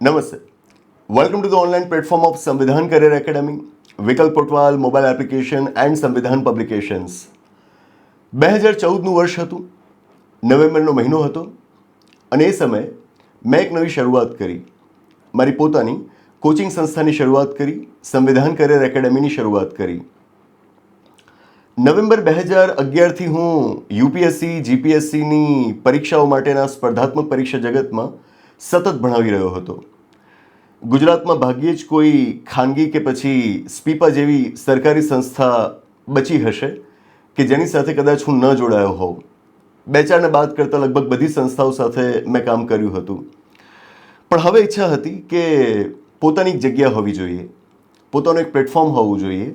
નમસ્તે. Welcome to the online platform of Samvidhan career academy Vikalp Potwal mobile application and Samvidhan publications બે હજાર ચૌદનું વર્ષ હતું, નવેમ્બરનો મહિનો હતો, અને એ સમયે મેં એક નવી શરૂઆત કરી. મારી પોતાની કોચિંગ સંસ્થાની શરૂઆત કરી સંવિધાન કરિયર એકેડમીની શરૂઆત કરી. નવેમ્બર બે હજાર અગિયારથી હું યુપીએસસી જીપીએસસીની પરીક્ષાઓ માટેના સ્પર્ધાત્મક પરીક્ષા જગતમાં સતત ભણાવી રહ્યો હતો. ગુજરાતમાં ભાગ્યે જ કોઈ ખાનગી કે પછી સ્પીપા જેવી સરકારી સંસ્થા બચી હશે કે જેની સાથે કદાચ હું ન જોડાયો હોઉં. બે ચારને બાદ કરતાં લગભગ બધી સંસ્થાઓ સાથે મેં કામ કર્યું હતું. પણ હવે ઈચ્છા હતી કે પોતાની એક જગ્યા હોવી જોઈએ. પોતાનું એક પ્લેટફોર્મ હોવું જોઈએ.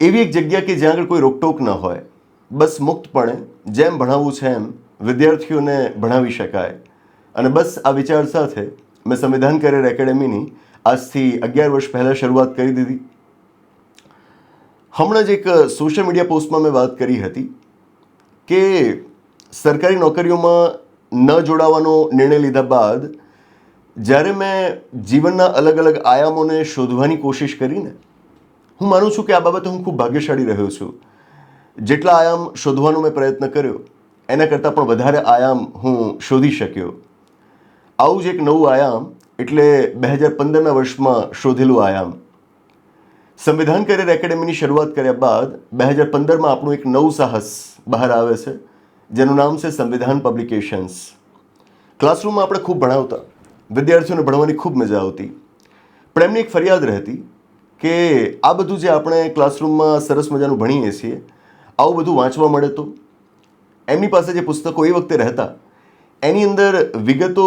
એવી એક જગ્યા કે જ્યાં આગળ કોઈ રોકટોક ન હોય. બસ મુક્તપણે જેમ ભણાવવું છે એમ વિદ્યાર્થીઓને ભણાવી શકાય. અને બસ આ વિચાર સાથે મેં સંવિધાન કરિયર એકેડેમીની આજથી અગિયાર વર્ષ પહેલાં શરૂઆત કરી દીધી. હમણાં જ એક સોશિયલ મીડિયા પોસ્ટમાં મેં વાત કરી હતી કે સરકારી નોકરીઓમાં ન જોડાવાનો નિર્ણય લીધા બાદ જ્યારે મેં જીવનના અલગ અલગ આયામોને શોધવાની કોશિશ કરીને હું માનું છું કે આ બાબતે હું ખૂબ ભાગ્યશાળી રહ્યો છું. જેટલા આયામ શોધવાનો મેં પ્રયત્ન કર્યો, એના કરતાં પણ વધારે આયામ હું શોધી શક્યો. આવું જ એક નવું આયામ એટલે બે હજાર પંદરના વર્ષમાં શોધેલું આયામ. સંવિધાન કરિયર એકેડેમીની શરૂઆત કર્યા બાદ બે હજાર પંદરમાં આપણું એક નવું સાહસ બહાર આવે છે, જેનું નામ છે સંવિધાન પબ્લિકેશન્સ. ક્લાસરૂમમાં આપણે ખૂબ ભણાવતા, વિદ્યાર્થીઓને ભણવાની ખૂબ મજા આવતી. પણ એમની એક ફરિયાદ રહેતી કે આ બધું જે આપણે ક્લાસરૂમમાં સરસ મજાનું ભણીએ છીએ, આવું બધું વાંચવા મળે તો? એમની પાસે જે પુસ્તકો એ વખતે રહેતા એની અંદર વિગતો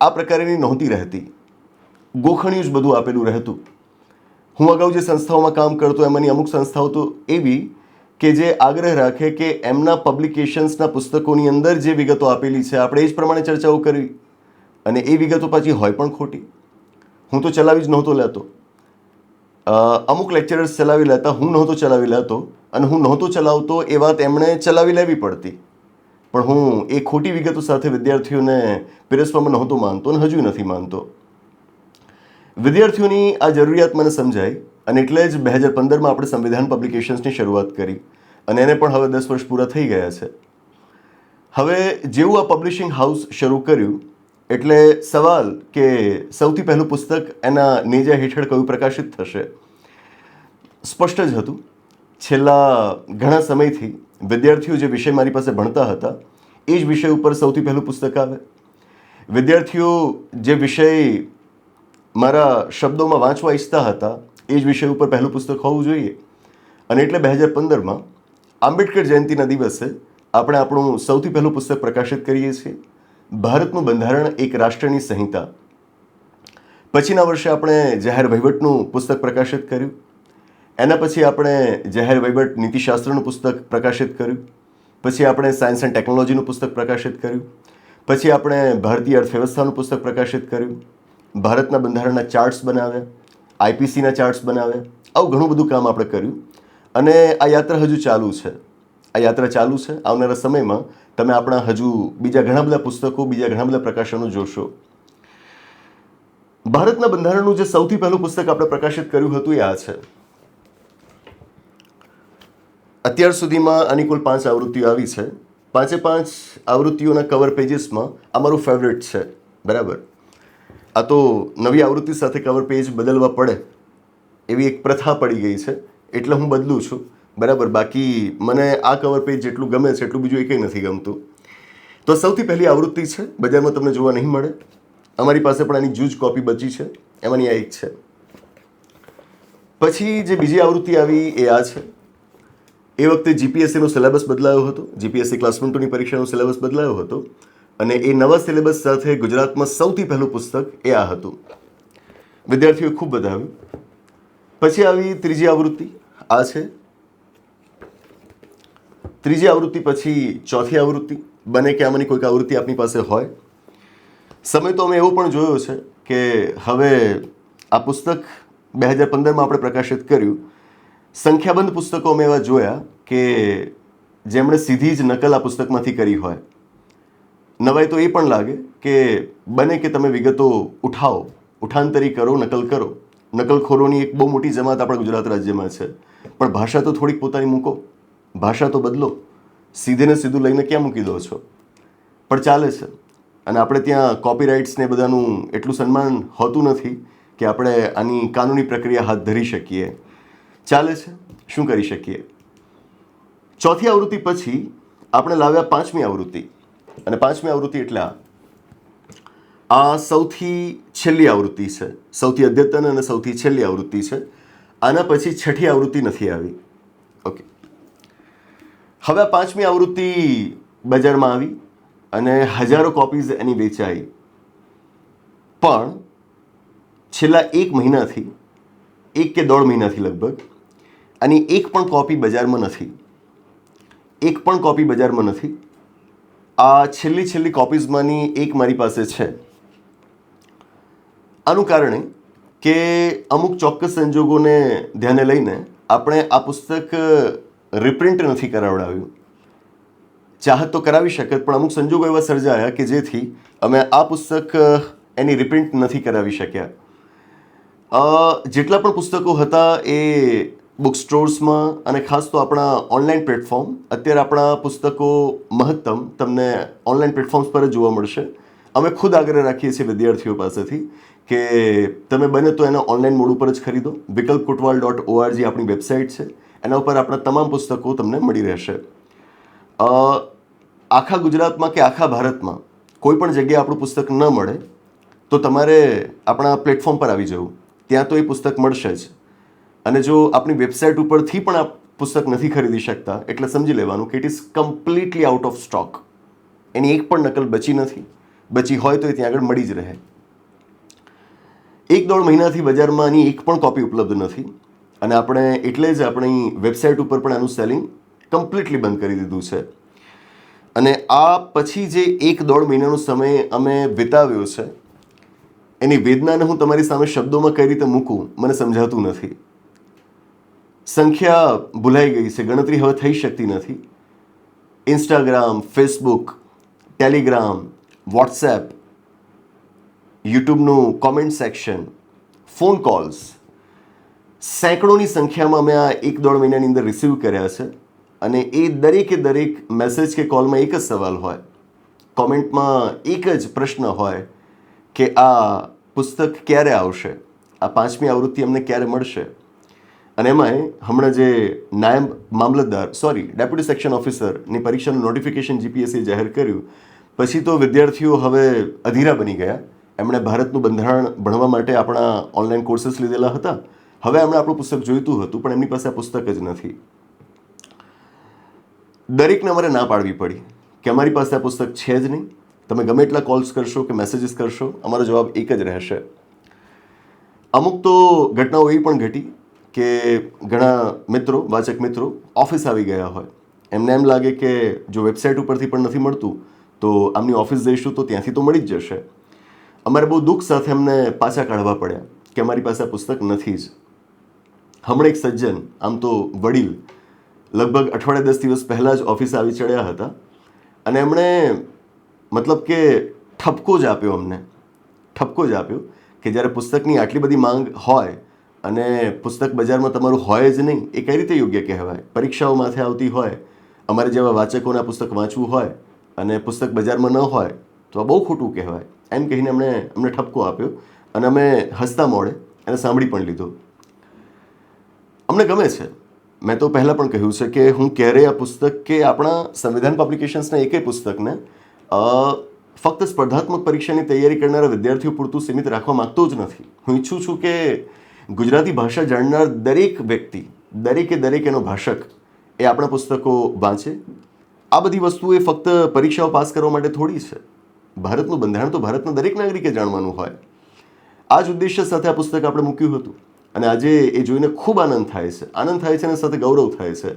આ પ્રકારની નહોતી રહેતી. ગોખણિયું જ બધું આપેલું રહેતું. હું અગાઉ જે સંસ્થાઓમાં કામ કરતો, એમાંની અમુક સંસ્થાઓ તો એવી કે જે આગ્રહ રાખે કે એમના પબ્લિકેશન્સના પુસ્તકોની અંદર જે વિગતો આપેલી છે, આપણે એ જ પ્રમાણે ચર્ચાઓ કરવી. અને એ વિગતો પાછી હોય પણ ખોટી. હું તો ચલાવી જ નહોતો લેતો. અમુક લેક્ચરર્સ ચલાવી લેતા, હું નહોતો ચલાવી લેતો. અને હું નહોતો ચલાવતો એ વાત એમણે ચલાવી લેવી પડતી. પણ હું એ ખોટી વિગતો સાથે વિદ્યાર્થીઓને પીરસવામાં નહોતો માનતો અને હજુ નથી માનતો. વિદ્યાર્થીઓની આ જરૂરિયાત મને સમજાઈ અને એટલે જ બે હજાર પંદરમાં આપણે સંવિધાન પબ્લિકેશન્સની શરૂઆત કરી અને એને પણ હવે દસ વર્ષ પૂરા થઈ ગયા છે. હવે જેવું આ પબ્લિશિંગ હાઉસ શરૂ કર્યું, એટલે સવાલ કે સૌથી પહેલું પુસ્તક એના નેજા હેઠળ કયું પ્રકાશિત થશે? સ્પષ્ટ જ હતું. છેલ્લા ઘણા સમયથી વિદ્યાર્થીઓ જે વિષય મારી પાસે ભણતા હતા, એ જ વિષય ઉપર સૌથી પહેલું પુસ્તક આવે. વિદ્યાર્થીઓ જે વિષય મારા શબ્દોમાં વાંચવા ઈચ્છતા હતા, એ જ વિષય ઉપર પહેલું પુસ્તક હોવું જોઈએ. અને એટલે બે હજાર પંદરમાં આંબેડકર જયંતિના દિવસે આપણે આપણું સૌથી પહેલું પુસ્તક પ્રકાશિત કરીએ છીએ. ભારતનું બંધારણ એક રાષ્ટ્રની સંહિતા. પછીના વર્ષે આપણે જાહેર વહીવટનું પુસ્તક પ્રકાશિત કર્યું. એના પછી આપણે જાહેર વહીવટ નીતિશાસ્ત્રનું પુસ્તક પ્રકાશિત કર્યું. પછી આપણે સાયન્સ એન્ડ ટેકનોલોજીનું પુસ્તક પ્રકાશિત કર્યું. પછી આપણે ભારતીય અર્થવ્યવસ્થાનું પુસ્તક પ્રકાશિત કર્યું. ભારતના બંધારણના ચાર્ટ્સ બનાવ્યા. આઈપીસીના ચાર્ટ્સ બનાવ્યા. આવું ઘણું બધું કામ આપણે કર્યું. અને આ યાત્રા હજુ ચાલુ છે. આ યાત્રા ચાલુ છે. આવનારા સમયમાં તમે આપણા હજુ બીજા ઘણા બધા પુસ્તકો, બીજા ઘણા બધા પ્રકાશનો જોશો. ભારતના બંધારણનું જે સૌથી પહેલું પુસ્તક આપણે પ્રકાશિત કર્યું હતું એ આ છે. અત્યાર સુધીમાં આની કુલ પાંચ આવૃત્તિઓ આવી છે. પાંચે પાંચ આવૃત્તિઓના કવર પેજીસમાં આ મારું ફેવરેટ છે. બરાબર? આ તો નવી આવૃત્તિ સાથે કવર પેજ બદલવા પડે એવી એક પ્રથા પડી ગઈ છે. એટલે હું બદલું છું. બરાબર? બાકી મને આ કવર પેજ જેટલું ગમે છે, એટલું બીજું એકય નથી ગમતું. તો સૌથી પહેલી આવૃત્તિ છે, બજારમાં તમને જોવા નહીં મળે. અમારી પાસે પણ આની જૂજ કોપી બચી છે. એમાંની આ એક છે. પછી જે બીજી આવૃત્તિ આવી એ આ છે. એ વખતે જીપીએસસીનો સિલેબસ બદલાયો હતો. જીપીએસસી ક્લાસ વન ટુની પરીક્ષાનો સિલેબસ બદલાયો હતો અને એ નવા સિલેબસ સાથે ગુજરાતમાં સૌથી પહેલું પુસ્તક એ આ હતું. વિદ્યાર્થીઓ ખૂબ વધાવ્યું પછી આવી ત્રીજી આવૃત્તિ, આ છે. ત્રીજી આવૃત્તિ પછી ચોથી આવૃત્તિ, બને કે આમાંની કોઈક આવૃત્તિ આપની પાસે હોય. સમય તો અમે એવો પણ જોયો છે કે હવે આ પુસ્તક બે હજાર પંદરમાં આપણે પ્રકાશિત કર્યું સંખ્યાબંધ પુસ્તકો અમે એવા જોયા કે જેમણે સીધી જ નકલ આ પુસ્તકમાંથી કરી હોય. નવાય તો એ પણ લાગે કે બને કે તમે વિગતો ઉઠાવો, ઉઠાંતરી કરો, નકલ કરો. નકલખોરોની એક બહુ મોટી જમાત આપણા ગુજરાત રાજ્યમાં છે. પણ ભાષા તો થોડીક પોતાની મૂકો. ભાષા તો બદલો. સીધે ને સીધું લઈને ક્યાં મૂકી દો છો? પણ ચાલે છે. અને આપણે ત્યાં કોપીરાઇટ્સને બધાનું એટલું સન્માન હોતું નથી કે આપણે આની કાનૂની પ્રક્રિયા હાથ ધરી શકીએ. ચાલે છે? શું કરી શકીએ? ચોથી આવૃત્તિ પછી આપણે લાવ્યા પાંચમી આવૃત્તિ. અને પાંચમી આવૃત્તિ એટલે આ. સૌથી છેલ્લી આવૃત્તિ છે. સૌથી અદ્યતન અને સૌથી છેલ્લી આવૃત્તિ છે. આના પછી છઠ્ઠી આવૃત્તિ નથી આવી. ઓકે. હવે પાંચમી આવૃત્તિ બજારમાં આવી અને હજારો કોપીઝ એની વેચાઈ. પણ છેલ્લા એક મહિનાથી, એક કે દોઢ મહિનાથી લગભગ આની એક પણ કોપી બજારમાં નથી. એક પણ કોપી બજારમાં નથી. આ છેલ્લી છેલ્લી કોપીઝમાંની એક મારી પાસે છે. આનું કારણે કે અમુક ચોક્કસ સંજોગોને ધ્યાને લઈને આપણે આ પુસ્તક રિપ્રિન્ટ નથી કરાવડાવ્યું. ચાહત તો કરાવી શકત, પણ અમુક સંજોગો એવા સર્જાયા કે જેથી અમે આ પુસ્તક એની રિપ્રિન્ટ નથી કરાવી શક્યા. જેટલા પણ પુસ્તકો હતા એ બુક સ્ટોર્સમાં અને ખાસ તો આપણા ઓનલાઈન પ્લેટફોર્મ, અત્યારે આપણા પુસ્તકો મહત્તમ તમને ઓનલાઈન પ્લેટફોર્મ્સ પર જ જોવા મળશે. અમે ખુદ આગ્રહ રાખીએ છીએ વિદ્યાર્થીઓ પાસેથી કે તમે બને તો એના ઓનલાઈન મોડ ઉપર જ ખરીદો. વિકલ્પ કુટવાલ ડોટ ઓઆરજી આપણી વેબસાઇટ છે. એના ઉપર આપણા તમામ પુસ્તકો તમને મળી રહેશે. આખા ગુજરાતમાં કે આખા ભારતમાં કોઈ પણ જગ્યાએ આપણું પુસ્તક ન મળે, તો તમારે આપણા પ્લેટફોર્મ પર આવી જવું. ત્યાં તો એ પુસ્તક મળશે જ. અને જો આપણી વેબસાઇટ ઉપરથી પણ આપ પુસ્તક નથી ખરીદી શકતા, એટલે સમજી લેવાનું કે it is completely out of stock એની એક પણ નકલ બચી નથી. બચી હોય તો એ ત્યાં આગળ મળી જ રહે. એક દોઢ મહિનાથી બજારમાં આની એક પણ કોપી ઉપલબ્ધ નથી અને આપણે એટલે જ આપણી વેબસાઇટ ઉપર પણ આનું સેલિંગ કમ્પ્લીટલી બંધ કરી દીધું છે. અને આ પછી જે એક દોઢ મહિનાનો સમય અમે વિતાવ્યો છે, એની વેદનાને હું તમારી સામે શબ્દોમાં કઈ રીતે મૂકું, મને સમજાતું નથી. સંખ્યા ભૂલાઈ ગઈ છે, ગણતરી હવે થઈ શકતી નથી. ઇન્સ્ટાગ્રામ ફેસબુક ટેલિગ્રામ વોટ્સએપ યુટ્યુબનું કોમેન્ટ સેક્શન ફોન કોલ્સ સેંકડોની સંખ્યામાં મેં આ એક દોઢ મહિનાની અંદર રિસીવ કર્યા છે અને એ દરેકે દરેક મેસેજ કે કોલમાં એક જ સવાલ હોય. કોમેન્ટમાં એક જ પ્રશ્ન હોય કે આ પુસ્તક ક્યારે આવશે? આ પાંચમી આવૃત્તિ અમને ક્યારે મળશે? અને એમાંય હમણાં જે નાયબ મામલતદાર સોરી ડેપ્યુટી સેક્શન ઓફિસરની પરીક્ષાનું નોટિફિકેશન જીપીએસસી જાહેર કર્યું. પછી તો વિદ્યાર્થીઓ હવે અધીરા બની ગયા. એમણે ભારતનું બંધારણ ભણવા માટે આપણા ઓનલાઈન કોર્સીસ લીધેલા હતા. હવે એમણે આપણું પુસ્તક જોઈતું હતું, પણ એમની પાસે આ પુસ્તક જ નથી. દરેકને અમારે ના પાડવી પડી કે અમારી પાસે આ પુસ્તક છે જ નહીં. તમે ગમે એટલા કોલ્સ કરશો કે મેસેજીસ કરશો, અમારો જવાબ એક જ રહેશે. અમુક તો ઘટનાઓ એવી પણ ઘટી કે ઘણા મિત્રો, વાચક મિત્રો ઓફિસ આવી ગયા હોય. એમને એમ લાગે કે જો વેબસાઇટ ઉપરથી પણ નથી મળતું, તો આમની ઓફિસ જઈશું તો ત્યાંથી તો મળી જ જશે. અમારે બહુ દુઃખ સાથે અમને પાછા કાઢવા પડ્યા, કે અમારી પાસે આ પુસ્તક નથી જ. હમણાં એક સજ્જન, આમ તો વડીલ, લગભગ અઠવાડિયા દસ દિવસ પહેલાં જ ઓફિસ આવી ચડ્યા હતા. અને એમણે મતલબ કે ઠપકો જ આપ્યો અમને. ઠપકો જ આપ્યો કે જ્યારે પુસ્તકની આટલી બધી માંગ હોય અને પુસ્તક બજારમાં તમારું હોય જ નહીં, એ કઈ રીતે યોગ્ય કહેવાય? પરીક્ષાઓ માથે આવતી હોય, અમારે જેવા વાચકોને પુસ્તક વાંચવું હોય અને પુસ્તક બજારમાં ન હોય, તો આ બહુ ખોટું કહેવાય. એમ કહીને અમને અમને ઠપકો આપ્યો અને અમે હસતા મોડે એને સાંભળી પણ લીધો. અમને ગમે છે. મેં તો પહેલાં પણ કહ્યું છે કે હું ક્યારેય આ પુસ્તક કે આપણા સંવિધાન પબ્લિકેશન્સના એકેય પુસ્તકને ફક્ત સ્પર્ધાત્મક પરીક્ષાની તૈયારી કરનારા વિદ્યાર્થીઓ પૂરતું સીમિત રાખવા માંગતો જ નથી. હું ઈચ્છું છું કે ગુજરાતી ભાષા જાણનાર દરેક વ્યક્તિ, દરેકે દરેક એનો ભાષક એ આપણા પુસ્તકો વાંચે. આ બધી વસ્તુઓ એ ફક્ત પરીક્ષાઓ પાસ કરવા માટે થોડી છે. ભારતનું બંધારણ તો ભારતના દરેક નાગરિકે જાણવાનું હોય. આ જ ઉદ્દેશ્ય સાથે આ પુસ્તક આપણે મૂક્યું હતું. અને આજે એ જોઈને ખૂબ આનંદ થાય છે. આનંદ થાય છે અને સાથે ગૌરવ થાય છે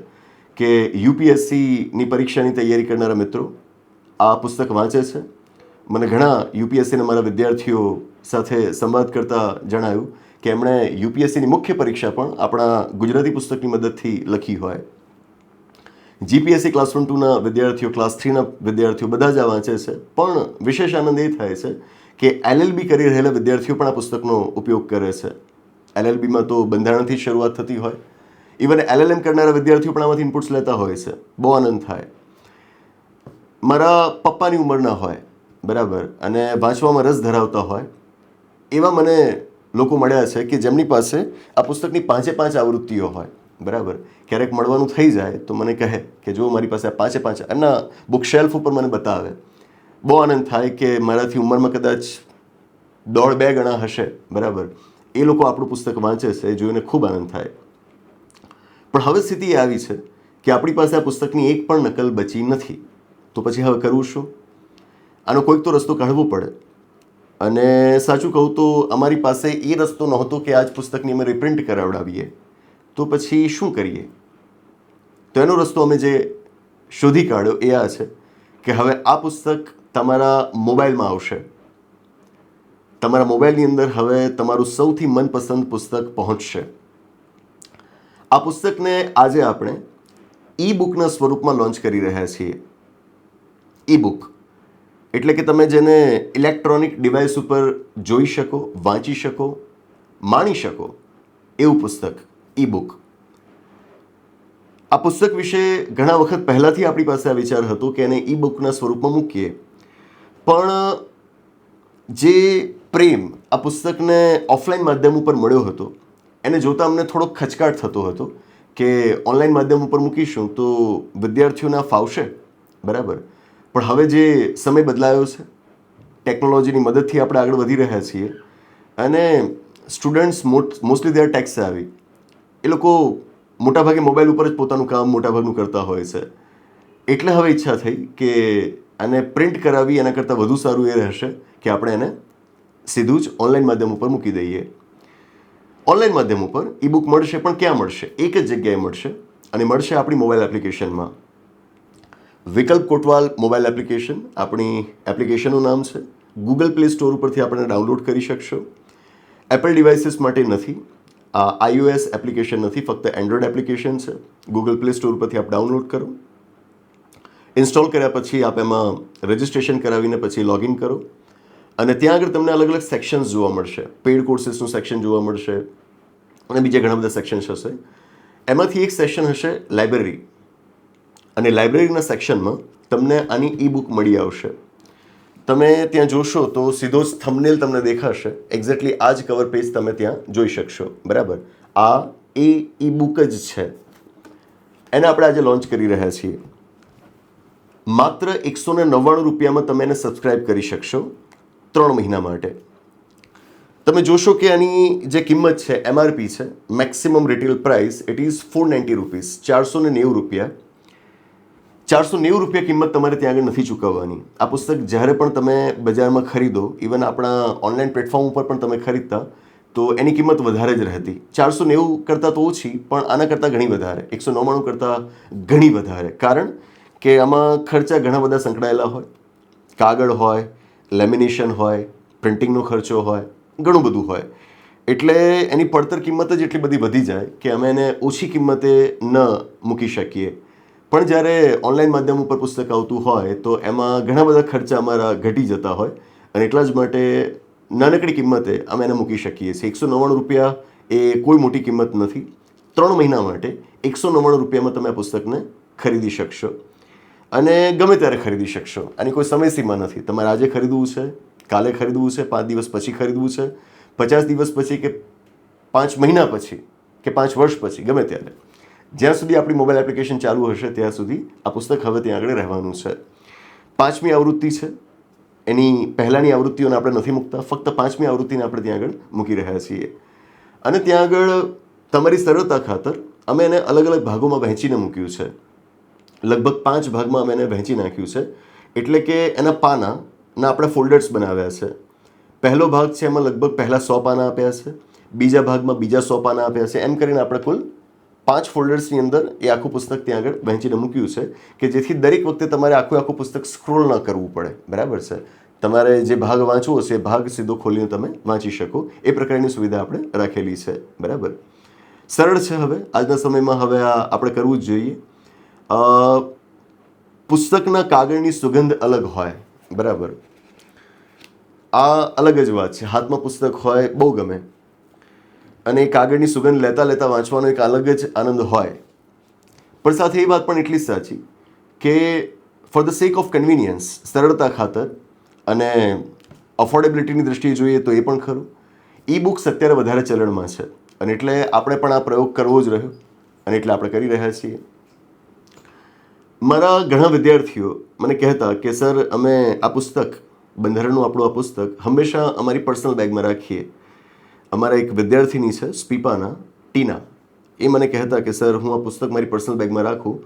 કે યુપીએસસીની પરીક્ષાની તૈયારી કરનારા મિત્રો આ પુસ્તક વાંચે છે. મને ઘણા યુપીએસસીના મારા વિદ્યાર્થીઓ સાથે સંવાદ કરતા જણાયું કે એમણે યુપીએસસીની મુખ્ય પરીક્ષા પણ આપણા ગુજરાતી પુસ્તકની મદદથી લખી હોય. જીપીએસસી ક્લાસ વન ટુના વિદ્યાર્થીઓ ક્લાસ થ્રીના વિદ્યાર્થીઓ બધા જ આ વાંચે છે. પણ વિશેષ આનંદ એ થાય છે કે એલએલબી કરી રહેલા વિદ્યાર્થીઓ પણ આ પુસ્તકનો ઉપયોગ કરે છે. એલએલબીમાં તો બંધારણથી શરૂઆત થતી હોય. ઇવન એલએલએમ કરનારા વિદ્યાર્થીઓ પણ આમાંથી ઇનપુટ્સ લેતા હોય છે. બહુ આનંદ થાય. મારા પપ્પાની ઉંમરના હોય. બરાબર. અને વાંચવામાં રસ ધરાવતા હોય, એવા મને લોકો મળ્યા છે કે જેમની પાસે આ પુસ્તકની પાંચે પાંચ આવૃત્તિઓ હોય. બરાબર. ક્યારેક મળવાનું થઈ જાય તો મને કહે કે જો મારી પાસે આ પાંચે પાંચ એમના બુક શેલ્ફ ઉપર મને બતાવે. બહુ આનંદ થાય કે મારાથી ઉંમરમાં કદાચ દોઢ બે ગણા હશે. બરાબર. એ લોકો આપણું પુસ્તક વાંચે છે, એ જોઈને ખૂબ આનંદ થાય. પણ હવે સ્થિતિ એ આવી છે કે આપણી પાસે આ પુસ્તકની એક પણ નકલ બચી નથી. તો પછી હવે કરવું શું? આનો કોઈક તો રસ્તો કાઢવો પડે. અને સાચું કહું તો અમારી પાસે એ રસ્તો નહોતો કે આ જ પુસ્તકની અમે રિપ્રિન્ટ કરાવડાવીએ. તો પછી શું કરીએ? તો એનો રસ્તો અમે જે શોધી કાઢ્યો એ આ છે કે હવે આ પુસ્તક તમારા મોબાઈલમાં આવશે. તમારા મોબાઈલની અંદર હવે તમારું સૌથી મનપસંદ પુસ્તક પહોંચશે. આ પુસ્તકને આજે આપણે ઈ બુકના સ્વરૂપમાં લોન્ચ કરી રહ્યા છીએ. ઈ બુક એટલે કે તમે જેને ઇલેક્ટ્રોનિક ડિવાઇસ ઉપર જોઈ શકો, વાંચી શકો, માણી શકો, એવું પુસ્તક ઈ બુક આ પુસ્તક વિશે ઘણા વખત પહેલાંથી આપણી પાસે આ વિચાર હતો કે એને ઈ બુકના સ્વરૂપમાં મૂકીએ. પણ, જે પ્રેમ આ પુસ્તકને ઓફલાઈન માધ્યમ ઉપર મળ્યો હતો, એને જોતાં અમને થોડોક ખચકાટ થતો હતો કે ઓનલાઈન માધ્યમ ઉપર મૂકીશું તો વિદ્યાર્થીઓના ફાવશે, બરાબર? પણ હવે જે સમય બદલાયો છે ટેકનોલોજીની મદદથી આપણે આગળ વધી રહ્યા છીએ અને students mostly they are tax આવી એ લોકો મોટાભાગે મોબાઈલ ઉપર જ પોતાનું કામ મોટાભાગનું કરતા હોય છે. એટલે હવે ઈચ્છા થઈ કે આને પ્રિન્ટ કરાવી, એના કરતાં વધુ સારું એ રહેશે કે આપણે એને સીધું જ ઓનલાઈન માધ્યમ ઉપર મૂકી દઈએ. ઓનલાઈન માધ્યમ ઉપર ઈ બુક મળશે પણ ક્યાં મળશે? એક જ જગ્યાએ મળશે અને મળશે આપણી મોબાઈલ એપ્લિકેશનમાં વિકલ્પ કોટવાલ મોબાઈલ એપ્લિકેશન. આપણી એપ્લિકેશનનું નામ છે. ગૂગલ પ્લે સ્ટોર ઉપરથી આપણે ડાઉનલોડ કરી શકશો. એપલ ડિવાઇસીસ માટે નથી. આ આઈઓએસ એપ્લિકેશન નથી, ફક્ત એન્ડ્રોઈડ એપ્લિકેશન છે. ગૂગલ પ્લે સ્ટોર પરથી આપ ડાઉનલોડ કરો. ઇન્સ્ટોલ કર્યા પછી આપ એમાં રજિસ્ટ્રેશન કરાવીને પછી લોગિન કરો. અને ત્યાં આગળ તમને અલગ અલગ સેક્શન્સ જોવા મળશે. પેઇડ કોર્સીસનું સેક્શન જોવા મળશે. અને બીજા ઘણા બધા સેક્શન્સ હશે. એમાંથી એક સેક્શન હશે લાઇબ્રેરી અને લાઇબ્રેરીના સેક્શનમાં તમને આની ઈ બુક મળી આવશે. તમે ત્યાં જોશો તો સીધો જ થમનેલ તમને દેખાશે. એક્ઝેક્ટલી આ જ કવર પેજ તમે ત્યાં જોઈ શકશો. બરાબર? આ એ ઈ બુક જ છે. એને આપણે આજે લોન્ચ કરી રહ્યા છીએ. માત્ર એકસો ને નવ્વાણું રૂપિયામાં તમે એને સબસ્ક્રાઇબ કરી શકશો ત્રણ મહિના માટે. તમે જોશો કે આની જે કિંમત છે એમઆરપી છે maximum retail price it is four ninety rupees ચારસો ને નેવું રૂપિયા. ચારસો નેવું રૂપિયા કિંમત તમારે ત્યાં આગળ નથી ચૂકવવાની. આ પુસ્તક જ્યારે પણ તમે બજારમાં ખરીદો ઇવન આપણા ઓનલાઈન પ્લેટફોર્મ ઉપર પણ તમે ખરીદતા, તો એની કિંમત વધારે જ રહેતી. ચારસો નેવું કરતાં તો ઓછી, પણ આના કરતાં ઘણી વધારે. એકસો નવ્વાણું કરતાં ઘણી વધારે. કારણ કે આમાં ખર્ચા ઘણા બધા સંકળાયેલા હોય. કાગળ હોય લેમિનેશન હોય પ્રિન્ટિંગનો ખર્ચો હોય, ઘણું બધું હોય. એટલે એની પડતર કિંમત જ એટલી બધી વધી જાય કે અમે એને ઓછી કિંમતે ન મૂકી શકીએ. પણ જ્યારે ઓનલાઈન માધ્યમ ઉપર પુસ્તક આવતું હોય, તો એમાં ઘણા બધા ખર્ચા અમારા ઘટી જતા હોય. અને એટલા જ માટે નાનકડી કિંમતે અમે એને મૂકી શકીએ છીએ. એકસો નવ્વાણું રૂપિયા એ કોઈ મોટી કિંમત નથી. ત્રણ મહિના માટે એકસો નવ્વાણું રૂપિયામાં તમે આ પુસ્તકને ખરીદી શકશો. અને ગમે ત્યારે ખરીદી શકશો. આની કોઈ સમયસીમા નથી. તમારે આજે ખરીદવું છે, કાલે ખરીદવું છે, પાંચ દિવસ પછી ખરીદવું છે, પચાસ દિવસ પછી કે પાંચ મહિના પછી કે પાંચ વર્ષ પછી, ગમે ત્યારે. જ્યાં સુધી આપણી મોબાઈલ એપ્લિકેશન ચાલુ હશે, ત્યાં સુધી આ પુસ્તક હવે ત્યાં આગળ રહેવાનું છે. પાંચમી આવૃત્તિ છે. એની પહેલાંની આવૃત્તિઓને આપણે નથી મૂકતા, ફક્ત પાંચમી આવૃત્તિને આપણે ત્યાં આગળ મૂકી રહ્યા છીએ. અને ત્યાં આગળ તમારી સરળતા ખાતર અમે એને અલગ અલગ ભાગોમાં વહેંચીને મૂક્યું છે. લગભગ પાંચ ભાગમાં અમે એને વહેંચી નાખ્યું છે. એટલે કે એના પાનાના આપણે ફોલ્ડર્સ બનાવ્યા છે. પહેલો ભાગ છે એમાં લગભગ પહેલાં સો પાના આપ્યા છે. બીજા ભાગમાં બીજા સો પાના આપ્યા છે. એમ કરીને આપણે કુલ પાંચ ફોલ્ડર્સની અંદર એ આખું પુસ્તક ત્યાં આગળ વહેંચીને મૂક્યું છે કે જેથી દરેક વખતે તમારે આખું આખું પુસ્તક સ્ક્રોલ ન કરવું પડે. બરાબર છે? તમારે જે ભાગ વાંચવો હશે એ ભાગ સીધો ખોલીને તમે વાંચી શકો. એ પ્રકારની સુવિધા આપણે રાખેલી છે. બરાબર? સરળ છે હવે. આજના સમયમાં હવે આ આપણે કરવું જ જોઈએ. પુસ્તકના કાગળની સુગંધ અલગ હોય. બરાબર? આ અલગ જ વાત છે. હાથમાં પુસ્તક હોય, બહુ ગમે. અને એ કાગળની સુગંધ લેતા લેતા વાંચવાનો એક અલગ જ આનંદ હોય. પણ સાથે એ વાત પણ એટલી જ સાચી કે for the sake of convenience સરળતા ખાતર અને અફોર્ડેબિલિટીની દ્રષ્ટિએ જોઈએ તો એ પણ ખરું. ઈ બુક્સ અત્યારે વધારે ચલણમાં છે અને એટલે આપણે પણ આ પ્રયોગ કરવો જ રહ્યો અને એટલે આપણે કરી રહ્યા છીએ. મારા ઘણા વિદ્યાર્થીઓ મને કહેતા કે, સર, અમે આ પુસ્તક, બંધારણનું આપણું આ પુસ્તક હંમેશા અમારી પર્સનલ બેગમાં રાખીએ અમારા એક વિદ્યાર્થીની છે, સ્પીપાના, ટીના. એ મને કહેતા કે, સર, હું આ પુસ્તક મારી પર્સનલ બેગમાં રાખું.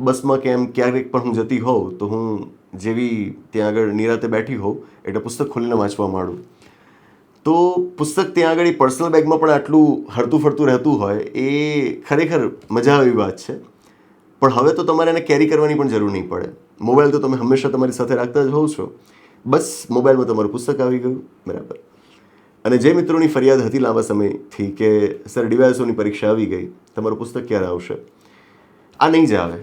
બસમાં કે એમ ક્યારેક પણ હું જતી હોઉં, તો હું જેવી ત્યાં આગળ નિરાતે બેઠી હોઉં, એટલે પુસ્તક ખોલીને વાંચવા માંડું. તો પુસ્તક ત્યાં આગળ એ પર્સનલ બેગમાં પણ આટલું હરતું ફરતું રહેતું હોય, એ ખરેખર મજા આવી વાત છે. પણ હવે તો તમારે એને કેરી કરવાની પણ જરૂર નહીં પડે. મોબાઈલ તો તમે હંમેશા તમારી સાથે રાખતા જ હોવ છો. બસ મોબાઈલમાં તમારું પુસ્તક આવી ગયું. બરાબર. અને જે મિત્રોની ફરિયાદ હતી લાંબા સમયથી કે, સર, ડીવાયએસઓની પરીક્ષા આવી ગઈ, તમારું પુસ્તક ક્યારે આવશે? આ નહીં જ આવે.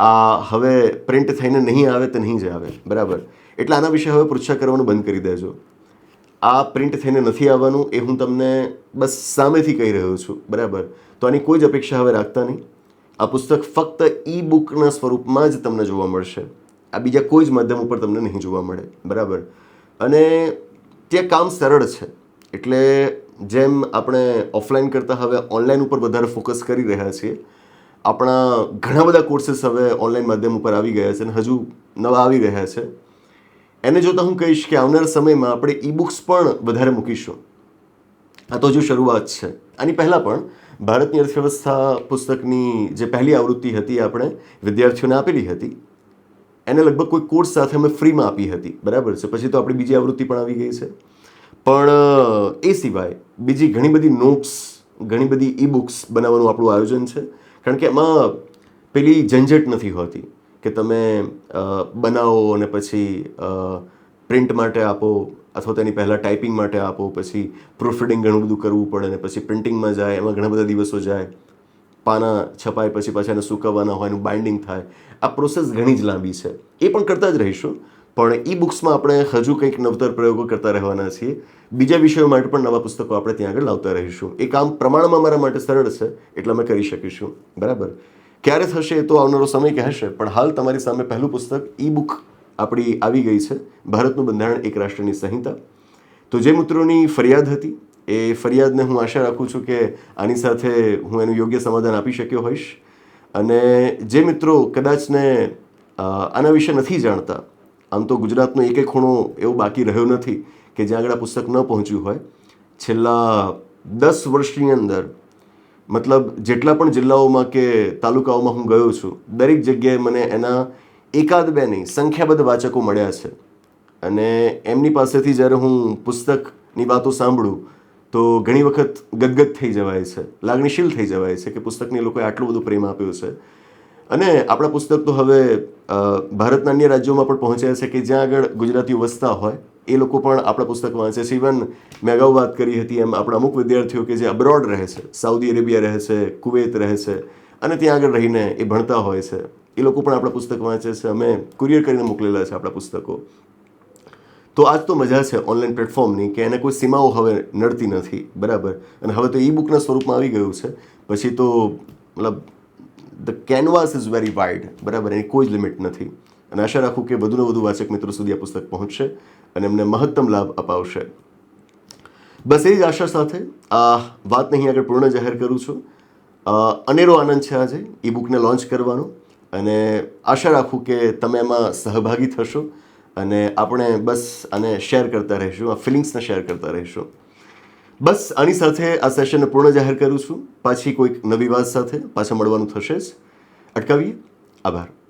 આ હવે પ્રિન્ટ થઈને નહીં આવે તો નહીં જ આવે. બરાબર? એટલે આના વિશે હવે પૃચ્છા કરવાનું બંધ કરી દેજો. આ પ્રિન્ટ થઈને નથી આવવાનું એ હું તમને બસ સામેથી કહી રહ્યો છું. બરાબર? તો આની કોઈ જ અપેક્ષા હવે રાખતા નહીં. આ પુસ્તક ફક્ત ઈ બુકના સ્વરૂપમાં જ તમને જોવા મળશે. આ બીજા કોઈ જ માધ્યમ ઉપર તમને નહીં જોવા મળે. બરાબર? અને તે કામ સરળ છે. એટલે જેમ આપણે ઓફલાઈન કરતાં હવે ઓનલાઈન ઉપર વધારે ફોકસ કરી રહ્યા છીએ, આપણા ઘણા બધા કોર્સીસ હવે ઓનલાઈન માધ્યમ ઉપર આવી ગયા છે અને હજુ નવા આવી રહ્યા છે. એને જોતાં હું કહીશ કે આવનાર સમયમાં આપણે ઈ બુક્સ પણ વધારે મૂકીશું. આ તો હજુ શરૂઆત છે. આની પહેલાં પણ ભારતની અર્થવ્યવસ્થા પુસ્તકની જે પહેલી આવૃત્તિ હતી આપણે વિદ્યાર્થીઓને આપેલી હતી. એને લગભગ કોઈ કોર્સ સાથે અમે ફ્રીમાં આપી હતી. બરાબર છે? પછી તો આપણી બીજી આવૃત્તિ પણ આવી ગઈ છે. પણ એ સિવાય બીજી ઘણી બધી નોટ્સ, ઘણી બધી ઈ બુક્સ બનાવવાનું આપણું આયોજન છે. કારણ કે એમાં પેલી ઝંઝટ નથી હોતી કે તમે બનાવો અને પછી પ્રિન્ટ માટે આપો અથવા તેની પહેલાં ટાઈપિંગ માટે આપો, પછી પ્રૂફરીડિંગ ઘણું બધું કરવું પડે અને પછી પ્રિન્ટિંગમાં જાય, એમાં ઘણા બધા દિવસો જાય. પાના છપાય પછી પાછા એને સૂકવવાના હોય એનું બાઇન્ડિંગ થાય. આ પ્રોસેસ ઘણી જ લાંબી છે. એ પણ કરતા જ રહીશું. પણ ઈ બુક્સમાં આપણે હજુ કંઈક નવતર પ્રયોગો કરતા રહેવાના છીએ. બીજા વિષયો માટે પણ નવા પુસ્તકો આપણે ત્યાં આગળ લાવતા રહીશું. એ કામ પ્રમાણમાં મારા માટે સરળ છે એટલે અમે કરી શકીશું. બરાબર? ક્યારે થશે એ તો આવનારો સમય કહેશે, પણ હાલ તમારી સામે પહેલું પુસ્તક ઈ બુક આપણી આવી ગઈ છે. ભારતનું બંધારણ, એક રાષ્ટ્રની સંહિતા. તો જે મિત્રોની ફરિયાદ હતી, એ ફરિયાદને હું આશા રાખું છું કે આની સાથે હું એનું યોગ્ય સમાધાન આપી શક્યો હોઈશ. અને જે મિત્રો કદાચને આના વિશે નથી જાણતા આમ તો ગુજરાતનો એક ખૂણો એવો બાકી રહ્યો નથી કે જ્યાં આગળ આ પુસ્તક ન પહોંચ્યું હોય. છેલ્લા દસ વર્ષની અંદર મતલબ જેટલા પણ જિલ્લાઓમાં કે તાલુકાઓમાં હું ગયો છું, દરેક જગ્યાએ મને એના એકાદ બે નહીં સંખ્યાબદ્ધ વાચકો મળ્યા છે. અને એમની પાસેથી જ્યારે હું પુસ્તકની વાતો સાંભળું, તો ઘણી વખત ગદગદ થઈ જવાય છે, લાગણીશીલ થઈ જવાય છે કે પુસ્તકને લોકોએ આટલું બધું પ્રેમ આપ્યો છે. અને આપણા પુસ્તક તો હવે ભારતના અન્ય રાજ્યોમાં પણ પહોંચ્યા છે કે જ્યાં આગળ ગુજરાતીઓ વસતા હોય, એ લોકો પણ આપણા પુસ્તક વાંચે છે. ઇવન મેં અગાઉ વાત કરી હતી એમ આપણા અમુક વિદ્યાર્થીઓ કે જે અબ્રોડ રહે છે, સાઉદી અરેબિયા રહે છે, કુવેત રહે છે અને ત્યાં આગળ રહીને એ ભણતા હોય છે. એ લોકો પણ આપણા પુસ્તક વાંચે છે. અમે કુરિયર કરીને મોકલેલા છે આપણા પુસ્તકો. તો આજ તો મજા છે ઓનલાઈન પ્લેટફોર્મની કે એને કોઈ સીમાઓ હવે નડતી નથી. બરાબર? અને હવે તો ઈ બુકના સ્વરૂપમાં આવી ગયું છે. પછી તો, મતલબ the canvas is very wide બરાબર? એની કોઈ જ લિમિટ નથી. અને આશા રાખું કે વધુને વધુ વાચક મિત્રો સુધી આ પુસ્તક પહોંચશે અને એમને મહત્તમ લાભ અપાવશે. બસ એ જ આશા સાથે, આ વાતને અહીં આગળ પૂર્ણ જાહેર કરું છું. અનેરો આનંદ છે આજે ઈ બુકને લોન્ચ કરવાનો. અને આશા રાખું કે તમે એમાં સહભાગી થશો અને આપણે બસ આને શેર કરતા રહીશું, આ ફિલિંગ્સને શેર કરતા રહીશું. બસ, આની સાથે આ સેશનને પૂર્ણ જાહેર કરું છું. પાછી કોઈક નવી વાત સાથે પાછા મળવાનું થશે જ. અટકાવીએ. આભાર.